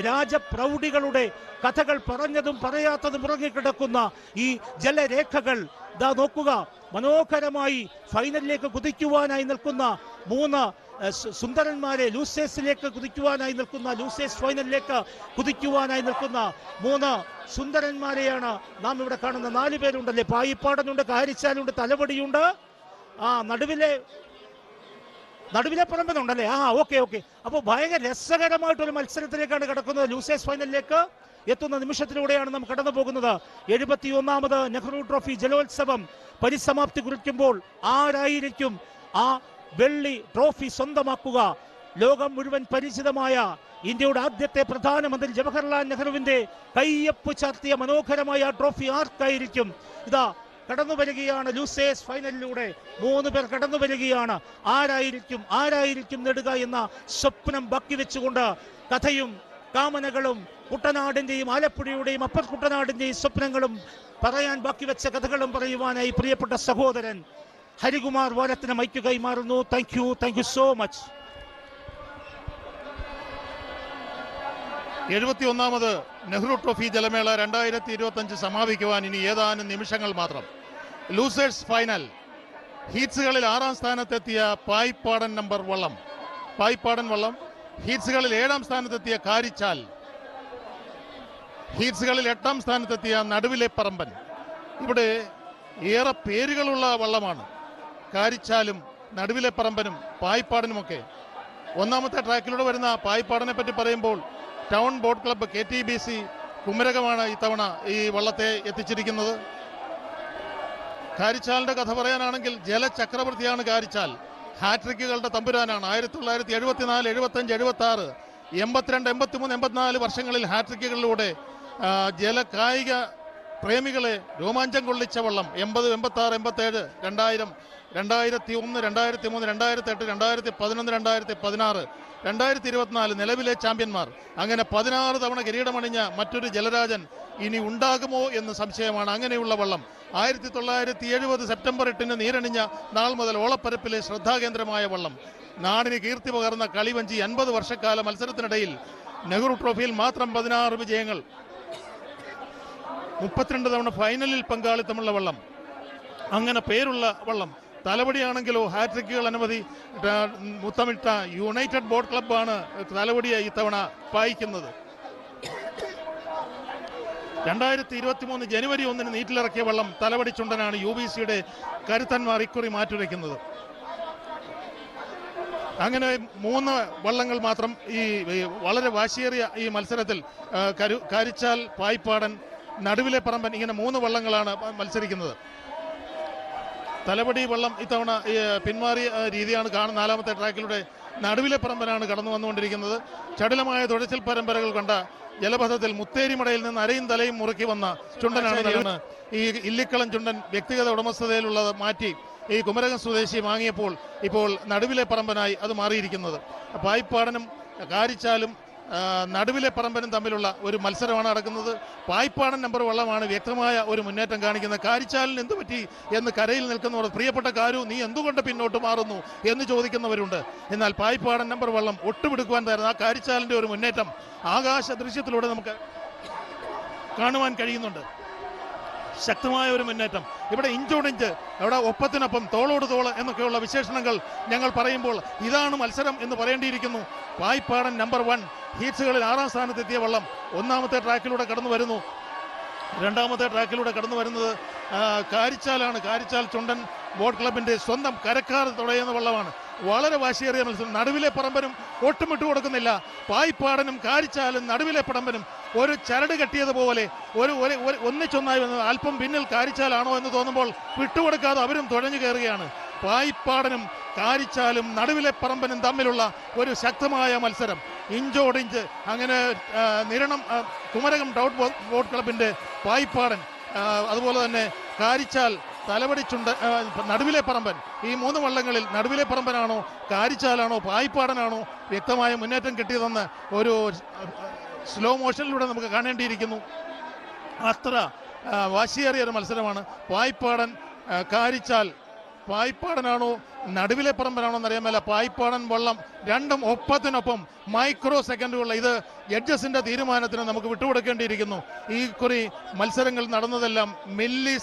രാജപ്രൗഢികളുടെ കഥകൾ പറഞ്ഞതും പറയാത്തതും ഉറങ്ങിക്കിടക്കുന്ന ഈ ജലരേഖകൾ ദാ നോക്കുക. മനോഹരമായി ഫൈനലിലേക്ക് കുതിക്കുവാനായി നിൽക്കുന്ന മൂന്ന് സുന്ദരന്മാരെ ലൂസേഴ്സിലേക്ക് കുതിക്കുവാനായി നിൽക്കുന്ന ലൂസേഴ്സ് ഫൈനലിലേക്ക് കുതിക്കുവാനായി നിൽക്കുന്ന മൂന്ന് സുന്ദരന്മാരെയാണ് നാം ഇവിടെ കാണുന്ന. നാല് പേരുണ്ടല്ലേ? പായിപ്പാടനുണ്ട് കാരിച്ചാലുണ്ട് തലവടിയുണ്ട്. ആ നടുവിലെ നടുവിലെ പറമ്പെന്നുണ്ടല്ലേ ആ ഓക്കെ ഓക്കെ. അപ്പോൾ ഭയങ്കര രസകരമായിട്ടൊരു മത്സരത്തിലേക്കാണ് കിടക്കുന്നത് ലൂസേഴ്സ് ഫൈനലിലേക്ക്. എത്തുന്ന നിമിഷത്തിലൂടെയാണ് നാം കടന്നു പോകുന്നത്. എഴുപത്തി ഒന്നാമത് നെഹ്റു ട്രോഫി ജലോത്സവം പരിസമാപ്തി കുറിക്കുമ്പോൾ ആരായിരിക്കും ആ വെള്ളി ട്രോഫി സ്വന്തമാക്കുക? ലോകം മുഴുവൻ പരിചിതമായ ഇന്ത്യയുടെ ആദ്യത്തെ പ്രധാനമന്ത്രി ജവഹർലാൽ നെഹ്റുവിന്റെ കയ്യപ്പ് ചാർത്തിയ മനോഹരമായ ട്രോഫി ആർക്കായിരിക്കും? ഇതാ കടന്നു വരികയാണ് ലൂസേഴ്സ് ഫൈനലിലൂടെ. മൂന്ന് പേർ കടന്നു വരികയാണ് ആരായിരിക്കും ആരായിരിക്കും നേടുക എന്ന സ്വപ്നം ബാക്കി വെച്ചുകൊണ്ട് കഥയും കാമനകളും കുട്ടനാടിന്റെയും ആലപ്പുഴയുടെയും അപ്പർ കുട്ടനാടിന്റെയും സ്വപ്നങ്ങളും പറയാൻ ബാക്കി വെച്ച കഥകളും പറയുവാനായി പ്രിയപ്പെട്ട സഹോദരൻ ഹരികുമാർ വാരത്തിന് മൈക്ക് കൈമാറുന്നു. Thank you thank you so much എഴുപത്തി ഒന്നാമത് നെഹ്റു ട്രോഫി ജലമേള രണ്ടായിരത്തി ഇരുപത്തി അഞ്ച് സമാപിക്കുവാൻ ഇനി ഏതാനും നിമിഷങ്ങൾ മാത്രം. ലൂസേഴ്സ് ഫൈനൽ ഹീറ്റ്സുകളിൽ ആറാം സ്ഥാനത്തെത്തിയ പായ്പാടൻ നമ്പർ വള്ളം. പായ്പാടൻ വള്ളം. ഹീറ്റ്സുകളിൽ ഏഴാം സ്ഥാനത്തെത്തിയ കാരിച്ചാൽ. ഹീറ്റ്സുകളിൽ എട്ടാം സ്ഥാനത്തെത്തിയ നടുവിലെ പറമ്പൻ. ഇവിടെ ഏറെ പേരുകളുള്ള വള്ളമാണ്. കാരിച്ചാലും നടുവിലെ പറമ്പനും പായ്പാടനുമൊക്കെ. ഒന്നാമത്തെ ട്രാക്കിലൂടെ വരുന്ന പായ്പാടനെ പറ്റി പറയുമ്പോൾ town boat club K T B C കുമരകമാണ് ഇത്തവണ ഈ വള്ളത്തെ എത്തിച്ചിരിക്കുന്നത്. കാരിച്ചാലിന്റെ കഥ പറയാനാണെങ്കിൽ ജലചക്രവർത്തിയാണ് കാരിച്ചാൽ. ഹാട്രിക്കുകളുടെ തമ്പുരാനാണ്. ആയിരത്തി തൊള്ളായിരത്തി എഴുപത്തിനാല് എഴുപത്തഞ്ച് എഴുപത്തി ആറ് എൺപത്തിരണ്ട് എൺപത്തിമൂന്ന് എൺപത്തിനാല് വർഷങ്ങളിൽ ഹാട്രിക്കുകളിലൂടെ ജല ജലകായിക പ്രേമികളെ രോമാഞ്ചം കൊള്ളിച്ച വള്ളം എൺപത് എൺപത്തി ആറ് എൺപത്തേഴ് രണ്ടായിരം രണ്ടായിരത്തി ഒന്ന് രണ്ടായിരത്തി മൂന്ന് രണ്ടായിരത്തി എട്ട് രണ്ടായിരത്തി പതിനൊന്ന് രണ്ടായിരത്തി പതിനാറ് രണ്ടായിരത്തി ഇരുപത്തിനാല് നിലവിലെ ചാമ്പ്യന്മാർ. അങ്ങനെ പതിനാറ് തവണ കിരീടമണിഞ്ഞ മറ്റൊരു ജലരാജൻ ഇനി ഉണ്ടാകുമോ എന്ന് സംശയമാണ്. അങ്ങനെയുള്ള വള്ളം ആയിരത്തി തൊള്ളായിരത്തി എഴുപത് സെപ്റ്റംബർ എട്ടിന് നീരണിഞ്ഞ നാൾ മുതൽ ഓളപ്പരപ്പിലെ ശ്രദ്ധാകേന്ദ്രമായ വള്ളം. നാടിന് കീർത്തി പകർന്ന കളിവഞ്ചി അൻപത് വർഷക്കാല മത്സരത്തിനിടയിൽ നെഹ്റു ട്രോഫിയിൽ മാത്രം പതിനാറ് വിജയങ്ങൾ. മുപ്പത്തിരണ്ട് തവണ ഫൈനലിൽ പങ്കാളിത്തമുള്ള വള്ളം. അങ്ങനെ പേരുള്ള വള്ളം. തലവടിയാണെങ്കിലോ ഹാട്രിക്കുകൾ അനുമതി മുത്തമിട്ട യുണൈറ്റഡ് ബോട്ട് ക്ലബ്ബാണ് തലവടിയെ ഇത്തവണ പായിക്കുന്നത്. രണ്ടായിരത്തി ഇരുപത്തി മൂന്ന് ജനുവരി ഒന്നിന് നീറ്റിലിറക്കിയ വെള്ളം തലവടിച്ചുണ്ടനാണ് യു ബി സിയുടെ കരുത്തന്മാർ ഇക്കുറി മാറ്റുരയ്ക്കുന്നത് അങ്ങനെ മൂന്ന് വള്ളങ്ങൾ മാത്രം ഈ വളരെ വാശിയേറിയ ഈ മത്സരത്തിൽ കരു കരിച്ചാൽ പായ്പാടൻ നടുവിലെ പറമ്പൻ ഇങ്ങനെ മൂന്ന് വള്ളങ്ങളാണ് മത്സരിക്കുന്നത്. തലപടി വള്ളം ഇത്തവണ പിന്മാറിയ രീതിയാണ് കാണുന്ന നാലാമത്തെ ട്രാക്കിലൂടെ നടുവിലെ പറമ്പനാണ് കടന്നു വന്നുകൊണ്ടിരിക്കുന്നത്. ചടുലമായ തുഴച്ചിൽ പരമ്പരകൾ കണ്ട ജലപഥത്തിൽ മുത്തേരിമടയിൽ നിന്ന് അരയും തലയും മുറുക്കി വന്ന ചുണ്ടനാണ് ഈ ഇല്ലിക്കളം ചുണ്ടൻ വ്യക്തിഗത ഉടമസ്ഥതയിലുള്ളത് മാറ്റി ഈ കുമരകം സ്വദേശി വാങ്ങിയപ്പോൾ ഇപ്പോൾ നടുവിലെ പറമ്പനായി അത് മാറിയിരിക്കുന്നത്. പായ്പാടനും കാരിച്ചാലും നടുവിലെ പറമ്പനും തമ്മിലുള്ള ഒരു മത്സരമാണ് നടക്കുന്നത്. പായ്പാടൻ നമ്പർ വള്ളമാണ് വ്യക്തമായ ഒരു മുന്നേറ്റം കാണിക്കുന്നത്. കാരിച്ചാലിന് എന്തു പറ്റി എന്ന് കരയിൽ നിൽക്കുന്നവർ പ്രിയപ്പെട്ട കാരു നീ എന്തുകൊണ്ട് പിന്നോട്ട് മാറുന്നു എന്ന് ചോദിക്കുന്നവരുണ്ട്. എന്നാൽ പായ്പാടൻ നമ്പർ വള്ളം ഒട്ടുപിടുക്കുവാൻ തരുന്ന ആ കാരിച്ചാലിന്റെ ഒരു മുന്നേറ്റം ആകാശ ദൃശ്യത്തിലൂടെ നമുക്ക് കാണുവാൻ കഴിയുന്നുണ്ട്. ശക്തമായ ഒരു മുന്നേറ്റം. ഇവിടെ ഇഞ്ചോടിഞ്ച് അവിടെ ഒപ്പത്തിനൊപ്പം തോളോട് തോൾ എന്നൊക്കെയുള്ള വിശേഷണങ്ങൾ ഞങ്ങൾ പറയുമ്പോൾ ഇതാണ് മത്സരം എന്ന് പറയേണ്ടിയിരിക്കുന്നു. വായ്പാടൻ നമ്പർ വൺ ഹീറ്റ്സുകളിൽ ആറാം സ്ഥാനത്തെത്തിയ വള്ളം ഒന്നാമത്തെ ട്രാക്കിലൂടെ കടന്നു വരുന്നു. രണ്ടാമത്തെ ട്രാക്കിലൂടെ കടന്നു വരുന്നത് കാരിച്ചാലാണ്. കാരിച്ചാൽ ചുണ്ടൻ ബോട്ട് ക്ലബിന്റെ സ്വന്തം കരക്കാർ തുടയുന്ന വള്ളമാണ്. വളരെ വാശിയേറിയ മത്സരം. നടുവിലെ പറമ്പനും ഒട്ടുമിട്ട് കൊടുക്കുന്നില്ല. പായ്പാടനും കാരിച്ചാലും നടുവിലെ പറമ്പനും ഒരു ചരട് കെട്ടിയതുപോലെ ഒരു ഒന്നിച്ചൊന്നായി വന്നത് അല്പം പിന്നിൽ കാരിച്ചാലാണോ എന്ന് തോന്നുമ്പോൾ വിട്ടുകൊടുക്കാതെ അവരും തുഴഞ്ഞു കയറുകയാണ്. പായ്പാടനും കാരിച്ചാലും നടുവിലെ പറമ്പനും തമ്മിലുള്ള ഒരു ശക്തമായ മത്സരം. ഇഞ്ചോടിഞ്ച് അങ്ങനെ നിരണം കുമരകം ഡൗട്ട് ബോട്ട് ക്ലബിന്റെ പായ്പാടൻ അതുപോലെ തന്നെ കാരിച്ചാൽ തലവടിച്ചുണ്ട് നടുവിലെ പറമ്പൻ. ഈ മൂന്ന് വള്ളങ്ങളിൽ നടുവിലെ പറമ്പനാണോ കാരിച്ചാലാണോ പായ്പാടനാണോ വ്യക്തമായ മുന്നേറ്റം കിട്ടിയതെന്ന് ഒരു സ്ലോ മോഷനിലൂടെ നമുക്ക് കാണേണ്ടിയിരിക്കുന്നു. അത്ര വാശിയേറിയ ഒരു മത്സരമാണ്. പായ്പാടൻ കാരിച്ചാൽ പായ്പാടനാണോ നടുവിലെ പറമ്പനാണോ എന്നറിയാമല്ല പായ്പാടൻ വള്ളം രണ്ടും ഒപ്പത്തിനൊപ്പം മൈക്രോ സെക്കൻഡുകളിൽ ഇത് ജഡ്ജസിന്റെ തീരുമാനത്തിന് നമുക്ക് വിട്ടുകൊടുക്കേണ്ടിയിരിക്കുന്നു. ഈ കുറി മത്സരങ്ങൾ നടന്നതെല്ലാം മില്ലി